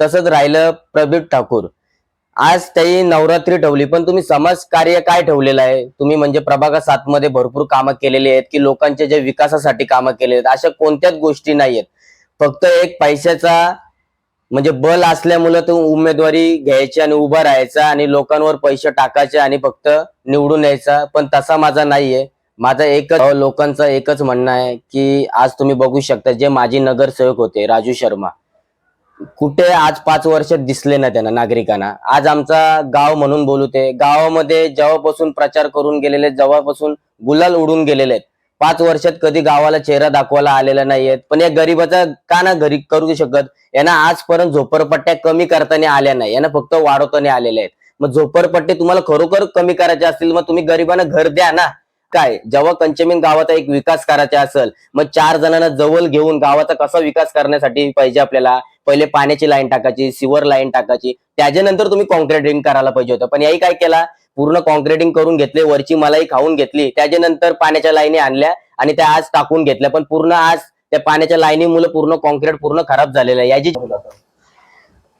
तसंच राहिलं प्रदीप ठाकूर. आज त्याही नवरात्री ठेवली पण तुम्ही समाज कार्य काय ठेवलेलं आहे? तुम्ही म्हणजे प्रभागा सात मध्ये भरपूर कामं केलेली आहेत की लोकांच्या जे विकासासाठी कामं केले आहेत अशा कोणत्याच गोष्टी नाही आहेत. फक्त एक पैशाचा म्हणजे बल असल्यामुळे तो उमेदवारी घ्यायची आणि उभा राहायचा आणि लोकांवर पैसे टाकायचे आणि फक्त निवडून यायचा पण तसा माझा नाहीये. माझा एकच लोकांचं एकच म्हणणं आहे की आज तुम्ही बघू शकता जे माजी नगरसेवक होते राजू शर्मा. कुठे आज पाच वर्ष दिसले ना त्यांना नागरिकांना. आज आमचा गाव म्हणून बोलू ते गावामध्ये जेव्हापासून प्रचार करून गेलेले जेव्हापासून गुलाल उडून गेलेले आहेत पाच वर्षात कधी गावाला चेहरा दाखवायला आलेला नाहीयेत पण या गरीबाचा का ना घरी करू शकत? यांना आजपर्यंत झोपडपट्ट्या कमी करताना आल्या नाही यांना फक्त वाढवताना आलेल्या आहेत. मग झोपडपट्टे तुम्हाला खरोखर कमी करायचे असतील मग तुम्ही गरिबांना घर द्या ना. काय? जेव्हा कंचमीन गावाचा एक विकास करायचा असेल मग चार जणांना जवळ घेऊन गावाचा कसा विकास करण्यासाठी पाहिजे आपल्याला? पहिले पाण्याची लाईन टाकायची सिवर लाईन टाकायची. त्याच्यानंतर तुम्ही कॉन्क्रिटिंग करायला पाहिजे होतं. पण याही काय केला? पूर्ण कॉन्क्रिटिंग करून घेतले वरची मलाही खाऊन घेतली. त्याच्यानंतर पाण्याच्या लाईनी आणल्या आणि त्या आज टाकून घेतल्या. पण पूर्ण आज त्या पाण्याच्या लाईनी मुलं पूर्ण कॉन्क्रीट पूर्ण खराब झालेलं आहे. याची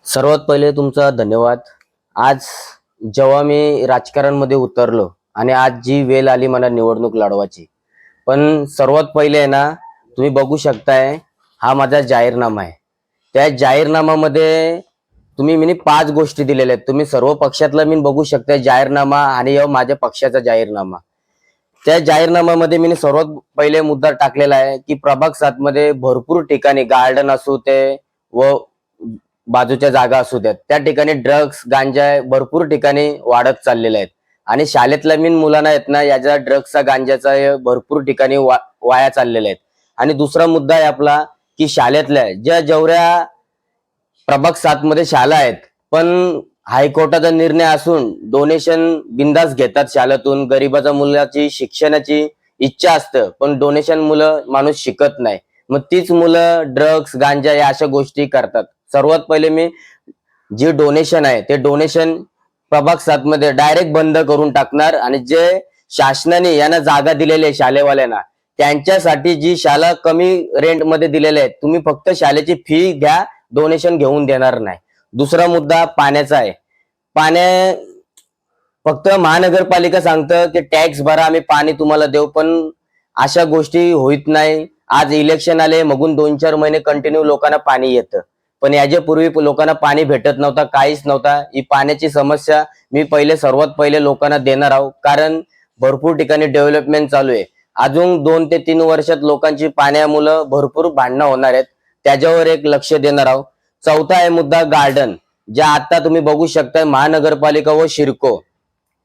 सर्वात पहिले तुमचा धन्यवाद. आज जेव्हा मी राजकारणमध्ये उतरलो आणि आज जी वेळ आली मला निवडणूक लढवायची. पण सर्वात पहिले आहे ना तुम्ही बघू शकताय हा माझा जाहीरनामा आहे. त्या जाहीरनाम्यामध्ये तुम्ही मी पाच गोष्टी दिलेल्या आहेत. तुम्ही सर्व पक्षातला मी बघू शकताय जाहीरनामा आणि माझ्या पक्षाचा जाहीरनामा. त्या जाहीरनाम्यामध्ये मी सर्वात पहिले मुद्दा टाकलेला आहे की प्रभाग सात मध्ये भरपूर ठिकाणी गार्डन असू ते व बाजूच्या जागा असू द्यात. त्या ठिकाणी ड्रग्स गांजा भरपूर ठिकाणी वाढत चाललेले आहेत. आणि शाळेतल्या मी मुलांना आहेत ना याच्या ड्रग्सचा गांजाचा हे भरपूर ठिकाणी वा- वाया चाललेल्या आहेत. आणि दुसरा मुद्दा आहे आपला की शाळेतल्या ज्या जेवढ्या प्रभाग सात मध्ये शाळा आहेत पण हायकोर्टाचा निर्णय असून डोनेशन बिंदास घेतात शाळेतून गरीबाच्या मुलाची शिक्षणाची इच्छा असतं पण डोनेशन मुलं माणूस शिकत नाही. मग तीच मुलं ड्रग्स गांजा या अशा गोष्टी करतात. सर्वात पहिले मी जे डोनेशन आहे ते डोनेशन प्रभाग सात मध्ये डायरेक्ट बंद करून टाकणार आणि जे शासनाने यांना जागा दिलेली आहे शालेवाल्यांना त्यांच्यासाठी जी शाळा कमी रेंटमध्ये दिलेल्या आहेत तुम्ही फक्त शाळेची फी घ्या डोनेशन घेऊन देणार नाही. दुसरा मुद्दा पाण्याचा आहे. पाण्या फक्त महानगरपालिका सांगतं की टॅक्स भरा आम्ही पाणी तुम्हाला देऊ पण अशा गोष्टी होत नाही. आज इलेक्शन आले मगून दोन चार महिने कंटिन्यू लोकांना पाणी येतं. पण याच्या पूर्वी लोकांना पाणी भेटत नव्हता काहीच नव्हता ही पाण्याची समस्या मी पहिले सर्वात पहिले लोकांना देणार आहोत. कारण भरपूर ठिकाणी डेव्हलपमेंट चालू आहे. अजून दोन ते तीन वर्षात लोकांची पाण्यामुळं भरपूर भांडणं होणार आहेत. त्याच्यावर एक लक्ष देणार आहोत. चौथा आहे मुद्दा गार्डन ज्या आता तुम्ही बघू शकता महानगरपालिका व शिरको.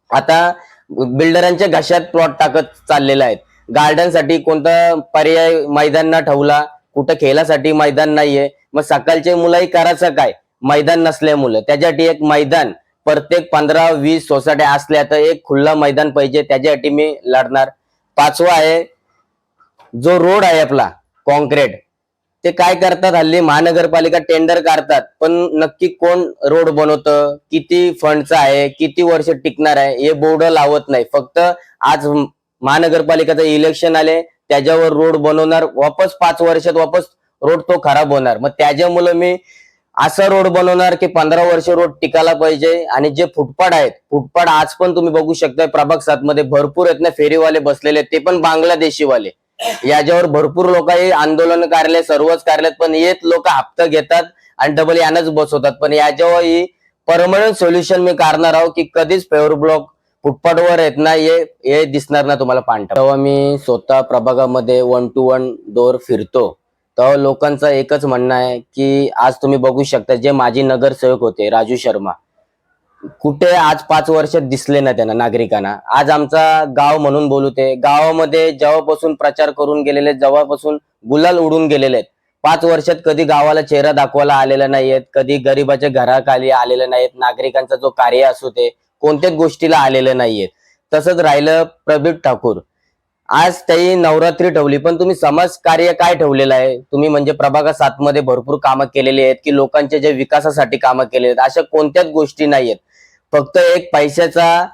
आता बिल्डरांच्या घशात प्लॉट टाकत चाललेला आहे. गार्डनसाठी कोणता पर्याय मैदान न ठेवला कुठं खेळासाठी मैदान नाहीये. मग सकाळचे मुलंही करायचं काय? मैदान नसल्यामुळे. त्याच्यासाठी एक मैदान प्रत्येक पंधरा वीस सोसायट्या असल्या तर एक खुल्ला मैदान पाहिजे. त्याच्यासाठी मी लढणार. पाचवा आहे जो रोड आहे आपला कॉन्क्रीट. ते काय करतात हल्ली? महानगरपालिका टेंडर काढतात. पण नक्की कोण रोड बनवतं? किती फंडचा आहे? किती वर्ष टिकणार आहे? हे बोर्ड लावत नाही. फक्त आज महानगरपालिकाचं इलेक्शन आले. त्याच्यावर रोड बनवणार वापस पाच वर्षात वापस रोड तो खराब होणार. मग त्याच्यामुळे मी असा रोड बनवणार की पंधरा वर्ष रोड टिकायला पाहिजे. आणि जे फुटपाट आहेत फुटपाट आज पण तुम्ही बघू शकता प्रभाग सात मध्ये भरपूर आहेत ना फेरीवाले बसलेले ते पण बांगलादेशीवाले. याच्यावर भरपूर लोक आंदोलन कार्यालय सर्वच कार्यालयात पण येत लोक हप्ता घेतात आणि डबल यानंच बसवतात. पण याच्यावर ही परमनंट सोल्युशन मी करणार आहोत की कधीच फेवर ब्लॉक फुटपाथवर आहेत ना हे हे दिसणार ना तुम्हाला पांढरा तेव्हा मी स्वतः प्रभागामध्ये वन टू वन डोर फिरतो. तेव्हा लोकांचं एकच म्हणणं आहे की आज तुम्ही बघू शकता जे माजी नगरसेवक होते राजू शर्मा. कुठे आज पाच वर्षात दिसले ना त्यांना नागरिकांना. आज आमचा गाव म्हणून बोलू ते गावामध्ये जेव्हापासून प्रचार करून गेलेले जेव्हापासून गुलाल उडून गेलेले आहेत. पाच वर्षात कधी गावाला चेहरा दाखवायला आलेला नाहीयेत कधी गरीबाच्या घराखाली आलेले नाहीत नागरिकांचा जो कार्य असू ते कोणत्याच गोष्टीला आलेलं नाहीयेत. तसंच राहिलं प्रदीप ठाकूर. आज त्याही नवरात्री ठेवली पण तुम्ही समाज कार्य काय ठेवलेलं आहे? तुम्ही म्हणजे प्रभागा सात मध्ये भरपूर कामं केलेली आहेत की लोकांच्या जे विकासासाठी कामं केले आहेत अशा कोणत्याच गोष्टी नाहीयेत. फक्त एक पैशाचा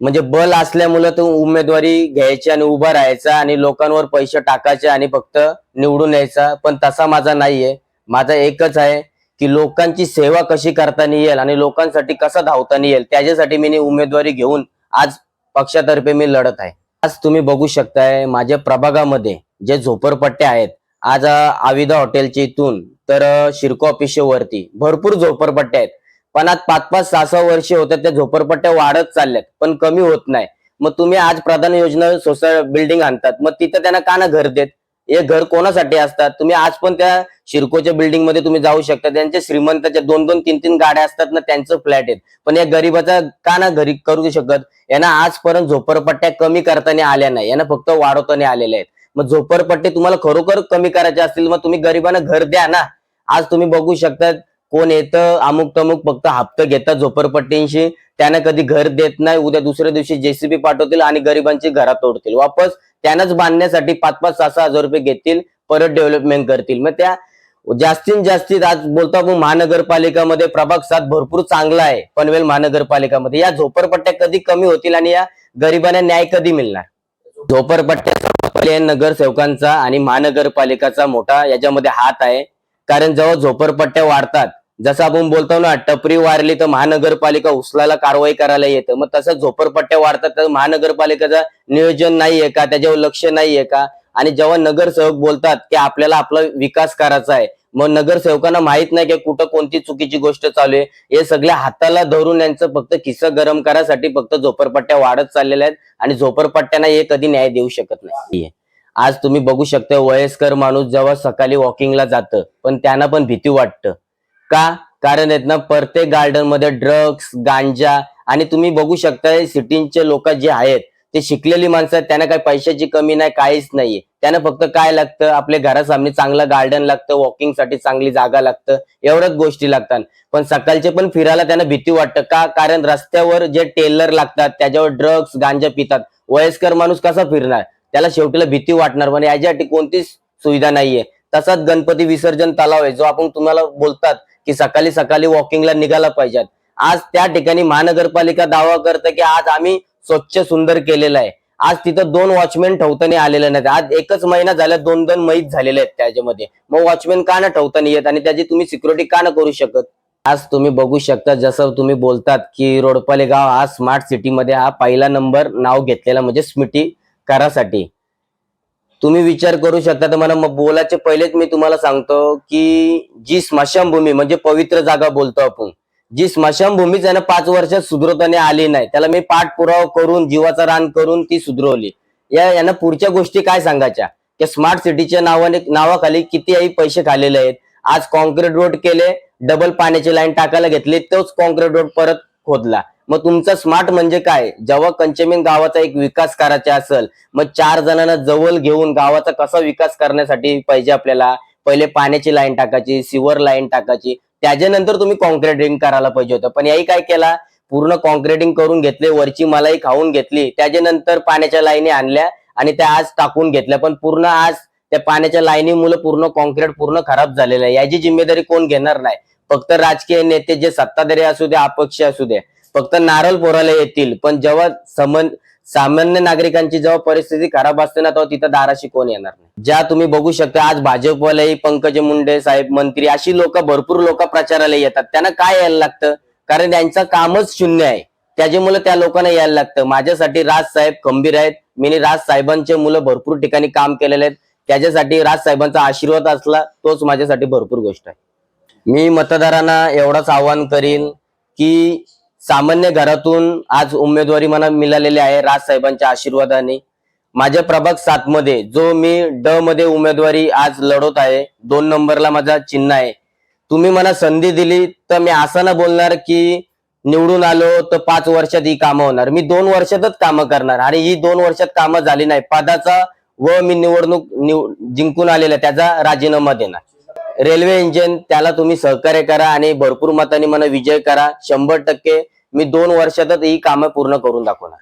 म्हणजे बल असल्यामुळे तो उमेदवारी घ्यायची आणि उभा राहायचा आणि लोकांवर पैसे टाकायचे आणि फक्त निवडून यायचा पण तसा माझा नाहीये. माझा एकच आहे की लोकांची सेवा कशी करतानी येईल आणि लोकांसाठी कसं धावतानी येईल त्याच्यासाठी मी उमेदवारी घेऊन आज पक्षातर्फे मी लढत आहे. आज तुम्ही बघू शकताय माझ्या प्रभागामध्ये जे झोपडपट्ट्या आहेत आज आविदा हॉटेलच्या इथून तर शिरको ऑफिसच्या वरती भरपूर झोपडपट्ट्या आहेत. पण आज पाच पाच सहा सहा वर्षे होतात त्या झोपडपट्ट्या वाढत चालल्यात पण कमी होत नाही. मग तुम्ही आज प्रधान योजना सोसाय बिल्डिंग आणतात मग तिथं त्यांना का ना घर देत? हे घर कोणासाठी असतात? तुम्ही आज पण त्या शिरकोच्या बिल्डिंगमध्ये तुम्ही जाऊ शकता. त्यांच्या श्रीमंताच्या दोन दोन तीन तीन गाड्या असतात ना त्यांचं फ्लॅट आहेत. पण या गरीबाचा का ना घरी करू शकत? यांना आजपर्यंत झोपडपट्ट्या कमी करताना आल्या नाही. यांना फक्त वाढवताना आलेल्या आहेत. मग झोपडपट्टे तुम्हाला खरोखर कमी करायचे असतील मग तुम्ही गरिबांना घर द्या ना. आज तुम्ही बघू शकता कोण येतं अमुक तमुक फक्त हप्ता घेतात झोपडपट्टींशी. त्यांना कधी घर देत नाही. उद्या दुसऱ्या दिवशी जेसीबी पाठवतील आणि गरिबांची घरात तोडतील वापस त्यांनाच बांधण्यासाठी पाच पाच सहा सहा हजार रुपये घेतील परत डेव्हलपमेंट करतील. मग त्या जास्तीत जास्तीत आज बोलतो आपण महानगरपालिकामध्ये प्रभाग सात भरपूर चांगला आहे पनवेल महानगरपालिकामध्ये. या झोपडपट्ट्या कधी कमी होतील आणि या गरिबांना न्याय कधी मिळणार? झोपडपट्ट्या नगरसेवकांचा आणि महानगरपालिकाचा मोठा याच्यामध्ये हात आहे. कारण जेव्हा झोपडपट्ट्या वाढतात. जसं आपण बोलतो ना टपरी वारली तर महानगरपालिका उचलायला कारवाई करायला येतं. मग तसं झोपडपट्ट्या वाढतात तर महानगरपालिकेचं नियोजन नाहीये का? त्याच्यावर लक्ष नाहीये का? आणि जेव्हा नगरसेवक बोलतात की आपल्याला आपला विकास करायचा आहे मग नगरसेवकांना माहीत नाही की कुठं कोणती चुकीची गोष्ट चालू आहे. हे सगळ्या हाताला धरून यांचं फक्त किस्सा गरम करायसाठी फक्त झोपडपट्ट्या वाढत चाललेल्या आहेत आणि झोपडपट्ट्यांना हे कधी न्याय देऊ शकत नाही आज तुम्ही बघू शकता वयस्कर माणूस जेव्हा सकाळी वॉकिंगला जातं पण त्यांना पण भीती वाटतं. का? कारण आहेत ना प्रत्येक गार्डनमध्ये ड्रग्स गांजा आणि तुम्ही बघू शकता सिटीचे लोक जे आहेत ते शिकलेली माणसं आहेत त्यांना काही पैशाची कमी नाही काहीच नाहीये. त्यांना फक्त काय लागतं? आपल्या घरासामने चांगलं गार्डन लागतं वॉकिंगसाठी चांगली जागा लागतं एवढ्याच गोष्टी लागतात. पण सकाळचे पण फिरायला त्यांना भीती वाटतं. का? कारण रस्त्यावर जे टेलर लागतात त्याच्यावर ड्रग्स गांजा पितात. वयस्कर माणूस कसा फिरणार? त्याला शेवटीला भीती वाटणार. पण याच्यासाठी कोणतीच सुविधा नाहीये. तसाच गणपती विसर्जन तलाव आहे जो आपण तुम्हाला बोलतात की सकाळी सकाळी वॉकिंगला निघाला पाहिजेत. आज त्या ठिकाणी महानगरपालिका दावा करते की आज आम्ही स्वच्छ सुंदर केलेलं आहे. आज तिथं दोन वॉचमॅन ठेवताना आलेले नाहीत. आज एकच महिना झाला दोन दोन महित झालेले आहेत त्याच्यामध्ये. मग वॉचमॅन का ना ठेवताना येत? आणि त्याची तुम्ही सिक्युरिटी का ना करू शकत? आज तुम्ही बघू शकता जसं तुम्ही बोलतात की रोडपाले गाव हा स्मार्ट सिटी मध्ये हा पहिला नंबर नाव घेतलेला म्हणजे स्मिटी करासाठी तुम्ही विचार करू शकता. तर मला मग बोलायचे पहिलेच मी तुम्हाला सांगतो की जी स्मशानभूमी म्हणजे पवित्र जागा बोलतो आपण जी स्मशानभूमी आहे पाच वर्षात सुधरवताना आली नाही. त्याला मी पाठपुरावा करून जीवाचा रान करून ती सुधरवली. या यांना पुढच्या गोष्टी काय सांगायच्या? की स्मार्ट सिटीच्या नावाने नावाखाली कितीही पैसे खालेले आहेत. आज कॉन्क्रीट रोड केले डबल पाण्याची लाईन टाकायला घेतली तोच कॉन्क्रीट रोड परत खोदला. मग तुमचा स्मार्ट म्हणजे काय? जेव्हा कंचमीन गावाचा एक विकास करायचा असेल मग चार जणांना जवळ घेऊन गावाचा कसा विकास करण्यासाठी पाहिजे आपल्याला? पहिले पाण्याची लाईन टाकायची सिवर लाईन टाकायची. त्याच्यानंतर तुम्ही कॉन्क्रिटिंग करायला पाहिजे होतं. पण याही काय केला? पूर्ण कॉन्क्रिटिंग करून घेतले वरची मलाई खाऊन घेतली. त्याच्यानंतर पाण्याच्या लाईनी आणल्या आणि त्या आज टाकून घेतल्या. पण पूर्ण आज त्या पाण्याच्या लाईनीमुळे पूर्ण कॉन्क्रीट पूर्ण खराब झालेलं आहे. याची जिम्मेदारी कोण घेणार नाही? फक्त राजकीय नेते जे सत्ताधारी असू दे अपक्ष असू दे फक्त नारळ पोराला येतील. पण जेव्हा समन सामान्य नागरिकांची जेव्हा परिस्थिती खराब असते ना तेव्हा तिथं दाराशी कोण येणार नाही. ज्या तुम्ही बघू शकता आज भाजपवालेही पंकज मुंडे साहेब मंत्री अशी लोक भरपूर लोक प्रचाराला येतात. त्यांना काय यायला लागतं? कारण त्यांचं कामच शून्य आहे. त्याच्यामुळे त्या लोकांना यायला लागतं. माझ्यासाठी राज साहेब खंबीर आहेत. मी राज साहेबांचे मुलं भरपूर ठिकाणी काम केलेले आहेत. त्याच्यासाठी राज साहेबांचा आशीर्वाद असला तोच माझ्यासाठी भरपूर गोष्ट आहे. मी मतदारांना एवढंच आवाहन करीन की सामान्य घरातून आज उमेदवारी मला मिळालेली आहे राज साहेबांच्या आशीर्वादाने. माझ्या प्रभाग सात मध्ये जो मी ड मध्ये उमेदवारी आज लढवत आहे दोन नंबरला माझा चिन्ह आहे. तुम्ही मला संधी दिली तर मी असं ना बोलणार की निवडून आलो तर पाच वर्षात ही कामं होणार. मी दोन वर्षातच कामं करणार. आणि ही दोन वर्षात कामं झाली नाही. पदाचा व मी निवडणूक निव जिंकून आलेला त्याचा राजीनामा देणार. रेल्वे इंजिन त्याला तुम्ही सहकार्य करा आणि भरपूर मताने मला विजय करा. शंभर टक्के मी दोन वर्षातच ही कामं पूर्ण करून दाखवणार.